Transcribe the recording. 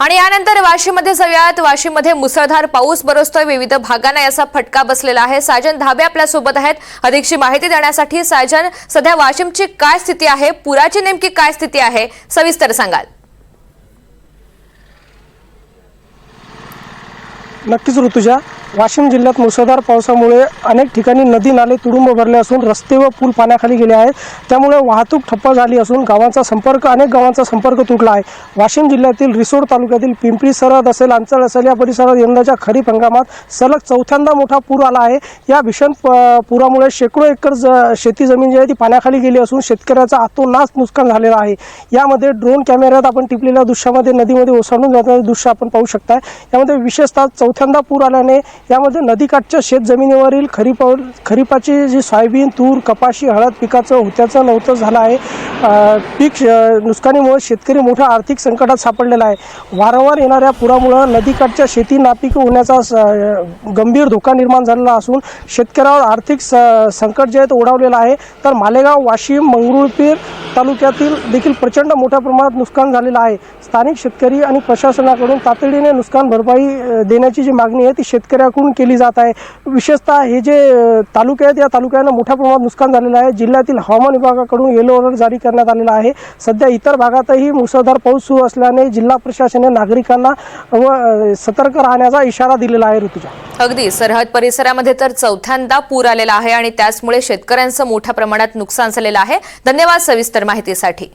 आणि यानंतर वाशिममध्ये जाऊयात वाशिममध्ये मुसळधार पाऊस बरसतोय. विविध भागांना याचा फटका बसलेला आहे. साजन धाबे आपल्यासोबत आहेत. अधिकची माहिती देण्यासाठी साजन सध्या वाशिमची काय स्थिती आहे? पुराची नेमकी काय स्थिती आहे? सविस्तर सांगाल. नक्कीच ऋतुजा वाशिम जिल्ह्यात मुसळधार पावसामुळे अनेक ठिकाणी नदी नाले तुडुंब भरले असून रस्ते व पूल पाण्याखाली गेले आहेत. त्यामुळे वाहतूक ठप्प झाली असून गावांचा संपर्क अनेक गावांचा संपर्क तुटला आहे. वाशिम जिल्ह्यातील रिसोड तालुक्यातील पिंपरी सरहद असेल अंचळ असेल या परिसरात यंदाच्या खरीप हंगामात सलग चौथ्यांदा मोठा पूर आला आहे. या भीषण प- पुरामुळे शेकडो एकर ज शेती जमीन जी आहे ती पाण्याखाली गेली असून शेतकऱ्याचा आतोनास नुकसान झालेलं आहे. यामध्ये ड्रोन कॅमेऱ्यात आपण टिपलेल्या दृश्यामध्ये नदीमध्ये ओसंडून जाताना दृश्य आपण पाहू शकता यामध्ये विशेषतः चौथ्यांदा पूर आल्याने यामध्ये नदीकाठच्या शेत जमिनीवरील खरीप खरीपाची जी सोयाबीन तूर कपाशी हळद पिकाचं होत्याचं नव्हतं झालं आहे. पीक नुकसानीमुळे शेतकरी मोठ्या आर्थिक संकटात सापडलेला आहे. वारंवार येणाऱ्या पुरामुळं नदीकाठच्या शेती नापीक होण्याचा स- गंभीर धोका निर्माण झालेला असून शेतकऱ्यावर आर्थिक स संकट जे आहे ते ओढावलेलं आहे. तर मालेगाव वाशिम मंगरुळपीर तालुक्यातील देखील प्रचंड मोठ्या प्रमाणात नुकसान झालेलं आहे. स्थानिक शेतकरी आणि प्रशासनाकडून तातडीने नुकसान भरपाई देण्याची जी मागणी आहे ती शेतकऱ्या शेतकऱ्याकडून केली जात आहे? विशेषतः हे जे तालुके आहेत या तालुक्यांना मोठ्या प्रमाणात नुकसान झालेलं आहे. जिल्ह्यातील हवामान विभागाकडून येलो अलर्ट जारी करण्यात आलेला आहे. सध्या इतर भागातही मुसळधार पाऊस सुरू असल्याने जिल्हा प्रशासनाने नागरिकांना व सतर्क राहण्याचा इशारा दिलेला आहे ऋतुजा. अगदी. सरहद परिसरामध्ये तर चौथ्यांदा पूर आलेला आहे आणि त्याचमुळे शेतकऱ्यांचं मोठ्या प्रमाणात नुकसान झालेलं आहे. धन्यवाद सविस्तर माहितीसाठी.